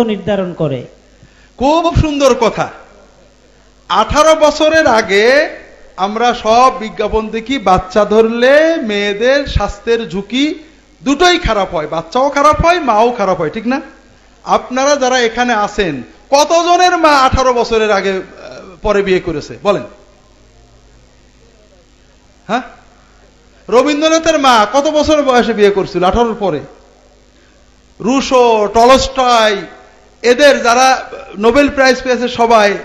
নির্ধারণ করে। খুব সুন্দর কথা। আঠারো বছরের আগে আমরা সব বিজ্ঞাপন দেখি, বাচ্চা ধরলে মেয়েদের স্বাস্থ্যের ঝুঁকি দুটোই খারাপ হয়। বাচ্চাও খারাপ হয়, মাও খারাপ হয়, ঠিক না? আপনারা যারা এখানে আছেন, কতজনের মা আঠারো বছরের আগে পরে বিয়ে করেছে? বলেন। হ্যাঁ? রবীন্দ্রনাথের মা কত বছর বয়সে বিয়ে করছিল? আঠারোর পরে। রুশো, টলস্টয় এদের যারা নোবেল প্রাইজ পেয়েছে সবাই,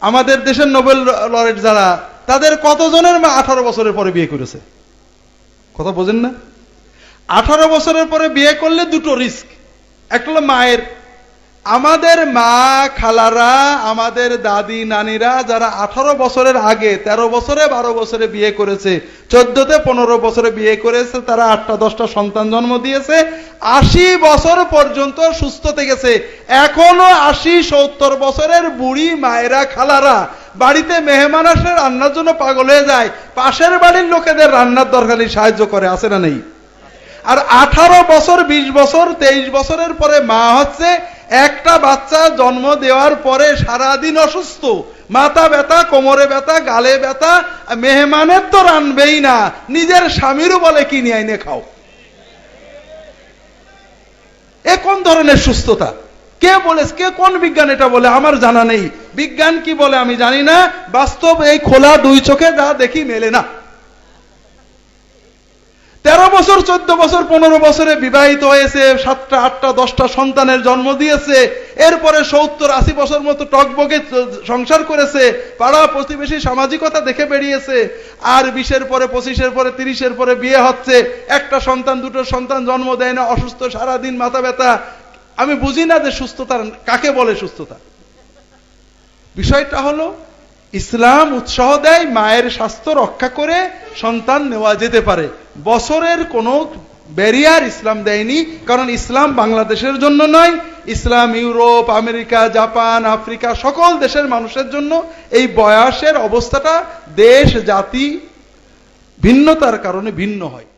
আমাদের দেশের নোবেল লরেট যারা, তাদের কতজনের মা আঠারো বছরের পরে বিয়ে করেছে? কথা বোঝেন না? আঠারো বছরের পরে বিয়ে করলে দুটো রিস্ক। একটা হলো মায়ের আমাদের মা খালারা, আমাদের দাদি, নানিরা যারা আঠারো বছরের আগে ১৩ বছরে, বারো বছরে বিয়ে করেছে, চোদ্দতে পনেরো বছরে বিয়ে করেছে, তারা আটটা, দশটা সন্তান জন্ম দিয়েছে, আশি বছর পর্যন্ত সুস্থ থেকেছে। এখনও আশি সত্তর বছরের বুড়ি মায়েরা খালারা বাড়িতে মেহমান আসে, রান্নার জন্য পাগল হয়ে যায়। পাশের বাড়ির লোকেদের রান্নার দরকারি সাহায্য করে, আছে না নেই? আর আঠারো বছর ২০ বছর, তেইশ বছরের পরে মা হচ্ছে একটা বাচ্চা জন্ম দেওয়ার পরে সারাদিন অসুস্থ। মাথা ব্যথা, কোমরে ব্যথা, গালে ব্যথা, মেহমানের তো রানবেই না। নিজের স্বামীরও বলে কিনে আইনে খাও? এ কোন ধরনের সুস্থতা? কে বলে কে কোন বিজ্ঞান এটা বলে? আমার জানা নেই। বিজ্ঞান কি বলে আমি জানি না। বাস্তব এই খোলা দুই চোখে যা দেখি মেলে না। তেরো বছর, চোদ্দ বছর, পনেরো বছরে বিবাহিত হয়েছে, সাতটা, আটটা, দশটা সন্তানের জন্ম দিয়েছে, এরপরে সত্তর, আশি বছর মতো টকবগে সংসার করেছে, পাড়া প্রতিবেশী সামাজিকতা দেখে বেরিয়েছে, আর বিশের পরে, পঁচিশের পরে, তিরিশের পরে বিয়ে হচ্ছে, একটা সন্তান, দুটো সন্তান জন্ম দেয় না, অসুস্থ, সারাদিন মাথা ব্যথা। আমি বুঝি না যে সুস্থতার, কাকে বলে সুস্থতা? বিষয়টা হলো ইসলাম উৎসাহ দেয়, মায়ের স্বাস্থ্য রক্ষা করে সন্তান নেওয়া যেতে পারে। বছরের কোনো ব্যারিয়ার ইসলাম দেয়নি, কারণ ইসলাম বাংলাদেশের জন্য নয়, Islam Europe, America, Japan, Africa সকল দেশের মানুষের জন্য এই বয়সের অবস্থাটা দেশ, জাতি ভিন্নতার কারণে ভিন্ন হয়।